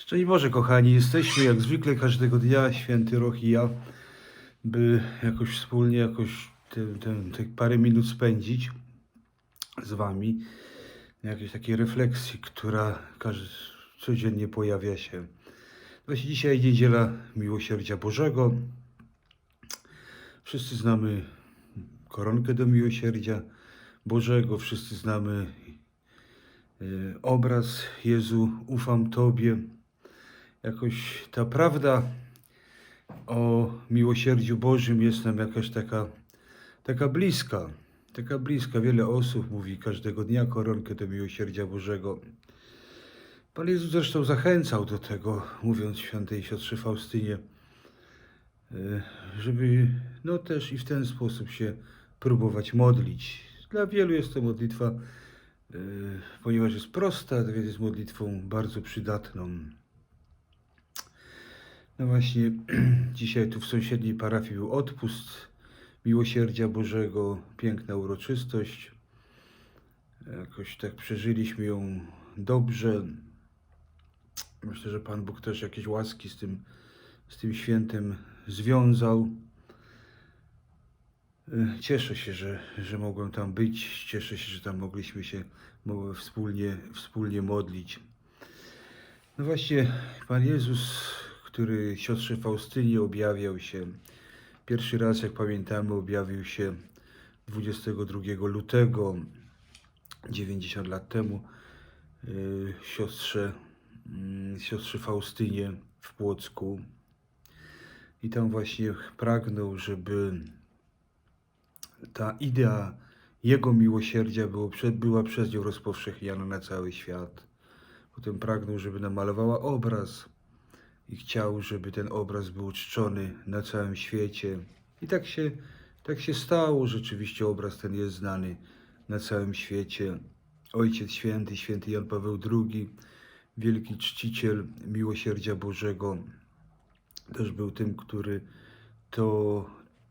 Szczęść Boże, kochani, jesteśmy jak zwykle każdego dnia, święty Roch i ja, by jakoś wspólnie, jakoś te, te, te parę minut spędzić z Wami, jakiejś takiej refleksji, która każdy, codziennie pojawia się. Właśnie dzisiaj niedziela Miłosierdzia Bożego. Wszyscy znamy koronkę do Miłosierdzia Bożego, wszyscy znamy y, obraz Jezu, ufam Tobie. Jakoś ta prawda o miłosierdziu Bożym jest nam jakaś taka, taka bliska. Taka bliska. Wiele osób mówi każdego dnia koronkę do miłosierdzia Bożego. Pan Jezus zresztą zachęcał do tego, mówiąc świętej siostrze Faustynie, y, żeby no też i w ten sposób się próbować modlić. Dla wielu jest to modlitwa, y, ponieważ jest prosta, więc jest modlitwą bardzo przydatną. No właśnie, dzisiaj tu w sąsiedniej parafii był odpust Miłosierdzia Bożego, piękna uroczystość. Jakoś tak przeżyliśmy ją dobrze. Myślę, że Pan Bóg też jakieś łaski z tym, z tym świętem związał. E, Cieszę się, że, że mogłem tam być. Cieszę się, że tam mogliśmy się wspólnie, wspólnie modlić. No właśnie, Pan Jezus, który siostrze Faustynie objawiał się, pierwszy raz, jak pamiętamy, objawił się 22 lutego, 90 lat temu, yy, siostrze, mm, siostrze Faustynie w Płocku. I tam właśnie pragnął, żeby ta idea Jego miłosierdzia było, była przez nią rozpowszechniana na cały świat. Potem pragnął, żeby namalowała obraz i chciał, żeby ten obraz był czczony na całym świecie. I tak się, tak się stało. Rzeczywiście obraz ten jest znany na całym świecie. Ojciec Święty, święty Jan Paweł II, wielki czciciel miłosierdzia Bożego, też był tym, który to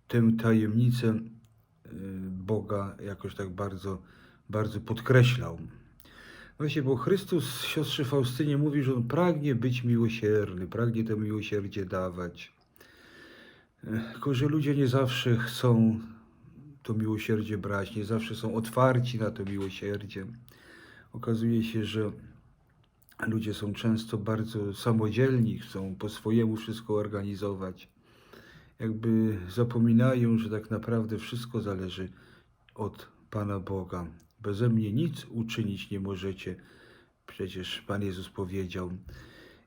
tę tajemnicę y, Boga jakoś tak bardzo, bardzo podkreślał. Właśnie, bo Chrystus siostrze Faustynie mówi, że On pragnie być miłosierny, pragnie to miłosierdzie dawać. Ech, Tylko, że ludzie nie zawsze chcą to miłosierdzie brać, nie zawsze są otwarci na to miłosierdzie. Okazuje się, że ludzie są często bardzo samodzielni, chcą po swojemu wszystko organizować. Jakby zapominają, że tak naprawdę wszystko zależy od Pana Boga. Beze mnie nic uczynić nie możecie. Przecież Pan Jezus powiedział.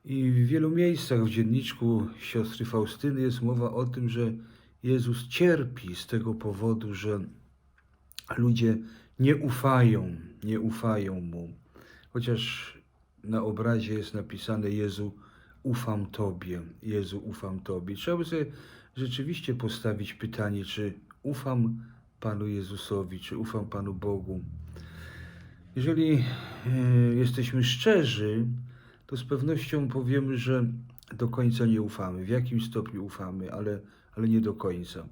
I w wielu miejscach w dzienniczku siostry Faustyny jest mowa o tym, że Jezus cierpi z tego powodu, że ludzie nie ufają, nie ufają Mu. Chociaż na obrazie jest napisane Jezu, ufam Tobie, Jezu, ufam Tobie. Trzeba by sobie rzeczywiście postawić pytanie, czy ufam Panu Jezusowi, czy ufam Panu Bogu. Jeżeli e, jesteśmy szczerzy, to z pewnością powiemy, że do końca nie ufamy. W jakim stopniu ufamy, ale, ale nie do końca.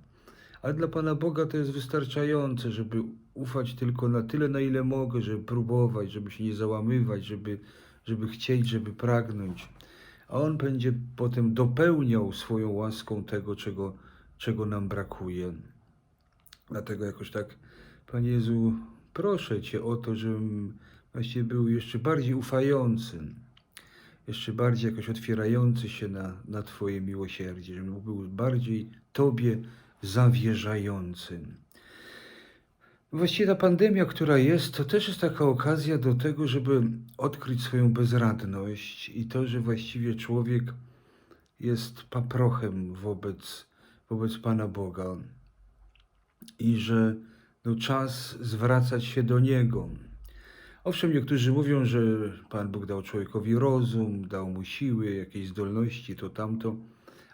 Ale dla Pana Boga to jest wystarczające, żeby ufać tylko na tyle, na ile mogę, żeby próbować, żeby się nie załamywać, żeby, żeby chcieć, żeby pragnąć. A On będzie potem dopełniał swoją łaską tego, czego, czego nam brakuje. Dlatego jakoś tak, Panie Jezu, proszę Cię o to, żebym właśnie był jeszcze bardziej ufający, jeszcze bardziej jakoś otwierający się na, na Twoje miłosierdzie, żebym był bardziej Tobie zawierzający. Właściwie ta pandemia, która jest, to też jest taka okazja do tego, żeby odkryć swoją bezradność i to, że właściwie człowiek jest paprochem wobec, wobec Pana Boga i że no, czas zwracać się do Niego. Owszem, niektórzy mówią, że Pan Bóg dał człowiekowi rozum, dał mu siły, jakieś zdolności, to tamto,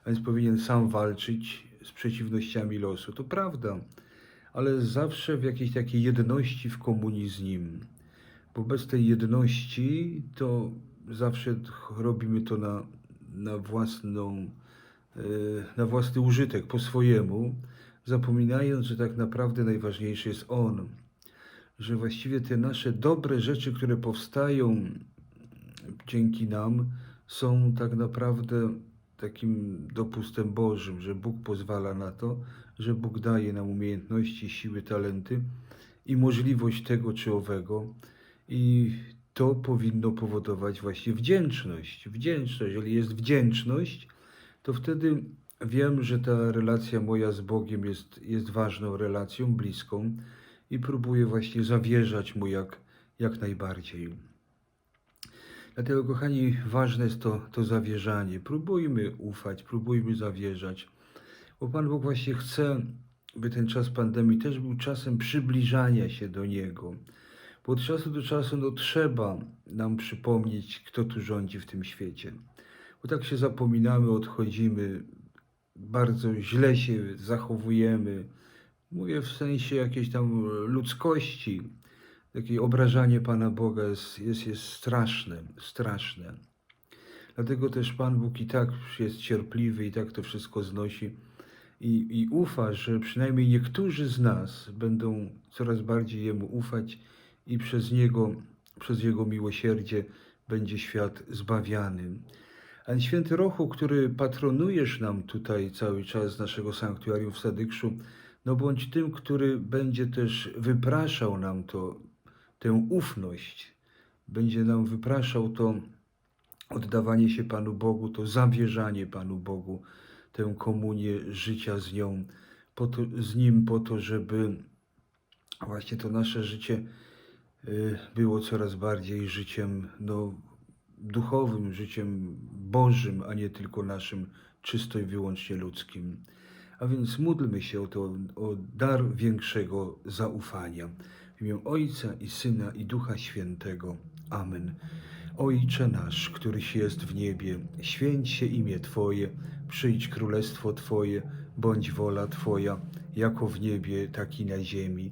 a więc powinien sam walczyć z przeciwnościami losu. To prawda, ale zawsze w jakiejś takiej jedności w komunii z Nim. Bo bez tej jedności to zawsze robimy to na, na własną, e, na własny użytek, po swojemu, zapominając, że tak naprawdę najważniejszy jest On. Że właściwie te nasze dobre rzeczy, które powstają dzięki nam, są tak naprawdę takim dopustem Bożym, że Bóg pozwala na to, że Bóg daje nam umiejętności, siły, talenty i możliwość tego czy owego. I to powinno powodować właśnie wdzięczność. Wdzięczność. Jeżeli jest wdzięczność, to wtedy wiem, że ta relacja moja z Bogiem jest, jest ważną relacją, bliską i próbuję właśnie zawierzać Mu jak, jak najbardziej. Dlatego, kochani, ważne jest to, to zawierzanie. Próbujmy ufać, próbujmy zawierzać, bo Pan Bóg właśnie chce, by ten czas pandemii też był czasem przybliżania się do Niego. Bo od czasu do czasu no, trzeba nam przypomnieć, kto tu rządzi w tym świecie. Bo tak się zapominamy, odchodzimy, bardzo źle się zachowujemy. Mówię w sensie jakiejś tam ludzkości. Takie obrażanie Pana Boga jest, jest, jest straszne, straszne. Dlatego też Pan Bóg i tak jest cierpliwy i tak to wszystko znosi i, i ufa, że przynajmniej niektórzy z nas będą coraz bardziej Jemu ufać i przez Niego, przez Jego miłosierdzie będzie świat zbawiany. A święty Rochu, który patronujesz nam tutaj cały czas naszego sanktuarium w Sadykszu, no bądź tym, który będzie też wypraszał nam to, tę ufność, będzie nam wypraszał to oddawanie się Panu Bogu, to zawierzanie Panu Bogu, tę komunię życia z nią, po to, z Nim, po to, żeby właśnie to nasze życie y, było coraz bardziej życiem no, duchowym, życiem Bożym, a nie tylko naszym czysto i wyłącznie ludzkim. A więc módlmy się o to, o dar większego zaufania. W imię Ojca i Syna i Ducha Świętego. Amen. Ojcze nasz, któryś jest w niebie, święć się imię Twoje, przyjdź królestwo Twoje, bądź wola Twoja, jako w niebie, tak i na ziemi.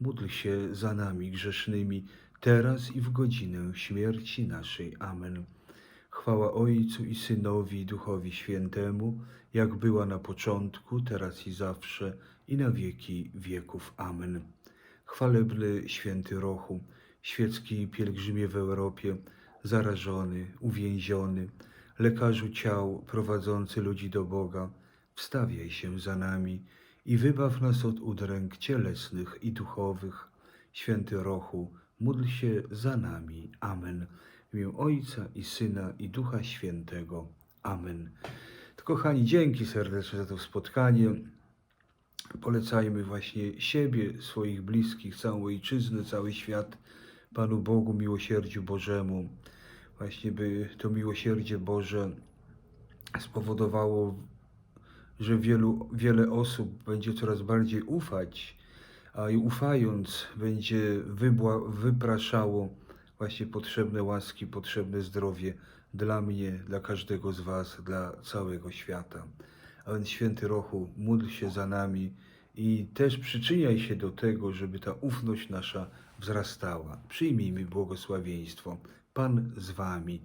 módl się za nami grzesznymi, teraz i w godzinę śmierci naszej. Amen. Chwała Ojcu i Synowi i Duchowi Świętemu, jak była na początku, teraz i zawsze, i na wieki wieków. Amen. Chwalebny święty Rochu, świecki pielgrzymie w Europie, zarażony, uwięziony, lekarzu ciał prowadzący ludzi do Boga, wstawiaj się za nami i wybaw nas od udręk cielesnych i duchowych. Święty Rochu, módl się za nami. Amen. W imię Ojca i Syna i Ducha Świętego. Amen. To, kochani, dzięki serdecznie za to spotkanie. Polecajmy właśnie siebie, swoich bliskich, całą ojczyznę, cały świat Panu Bogu, miłosierdziu Bożemu. Właśnie by to miłosierdzie Boże spowodowało, że wielu, wiele osób będzie coraz bardziej ufać, a i ufając będzie wybła, wypraszało właśnie potrzebne łaski, potrzebne zdrowie dla mnie, dla każdego z Was, dla całego świata. A więc święty Rochu, módl się za nami i też przyczyniaj się do tego, żeby ta ufność nasza wzrastała. Przyjmijmy błogosławieństwo. Pan z Wami.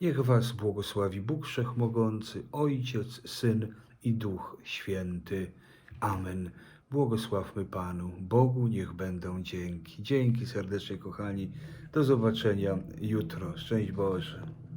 Niech Was błogosławi Bóg Wszechmogący, Ojciec, Syn i Duch Święty. Amen. Błogosławmy Panu. Bogu niech będą dzięki. Dzięki serdecznie, kochani. Do zobaczenia jutro. Szczęść Boże.